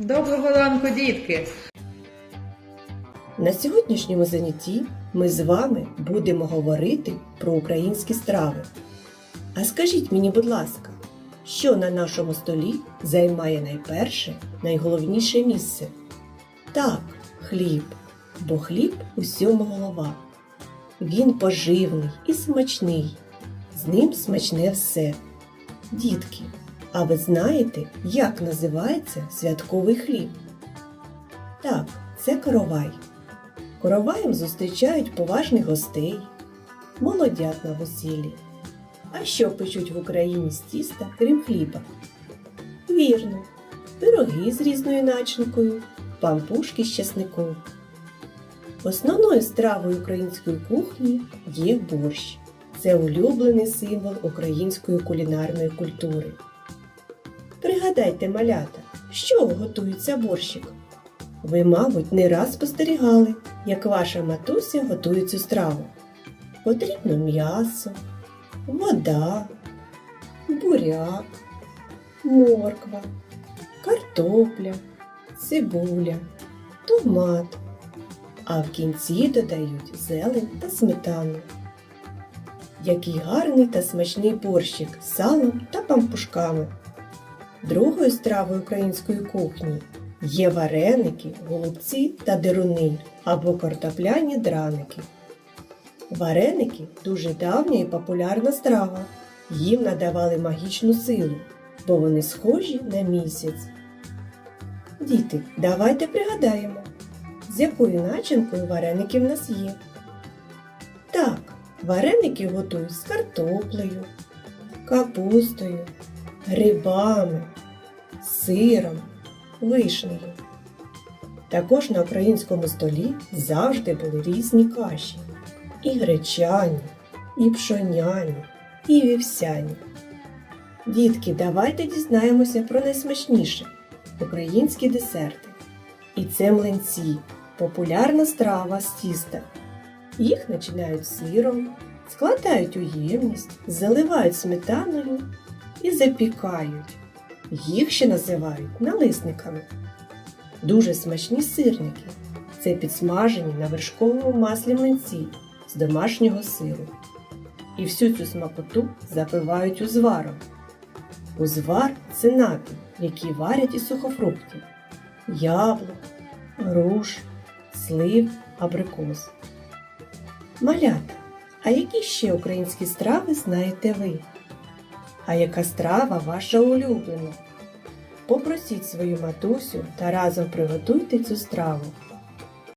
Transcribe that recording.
Доброго ранку, дітки! На сьогоднішньому занятті ми з вами будемо говорити про українські страви. А скажіть мені, будь ласка, що на нашому столі займає найперше, найголовніше місце? Так, хліб, бо хліб усьому голова. Він поживний і смачний, з ним смачне все. Дітки, а ви знаєте, як називається святковий хліб? Так, це коровай. Короваєм зустрічають поважних гостей, молодят на весіллі. А що печуть в Україні з тіста, крім хліба? Вірно, пироги з різною начинкою, пампушки з часником. Основною стравою української кухні є борщ. Це улюблений символ української кулінарної культури. Пригадайте, малята, чого готується борщик? Ви, мабуть, не раз спостерігали, як ваша матуся готує цю страву. Потрібно м'ясо, вода, буряк, морква, картопля, цибуля, томат, а в кінці додають зелень та сметану. Який гарний та смачний борщик з салом та пампушками. Другою стравою української кухні Є вареники, голубці та деруни або картопляні драники. Вареники дуже давня і популярна страва. Їм надавали магічну силу, бо вони схожі на місяць. Діти, давайте пригадаємо, з якою начинкою вареники в нас є. Так, вареники готують з картоплею, капустою, грибами, сиром вишнею. Також на українському столі завжди були різні каші. І гречані, і пшоняні, і вівсяні. Дітки, давайте дізнаємося про найсмачніше українські десерти. І це млинці, популярна страва з тіста. Їх начинають сиром, складають у ємність, заливають сметаною і запікають. Їх ще називають налисниками. Дуже смачні сирники. Це підсмажені на вершковому маслі млинці з домашнього сиру. І всю цю смакоту запивають узваром. Узвар це напій, який варять із сухофруктів, яблук, груш, слив, абрикос. Малята, а які ще українські страви знаєте ви? А яка страва ваша улюблена? Попросіть свою матусю та разом приготуйте цю страву.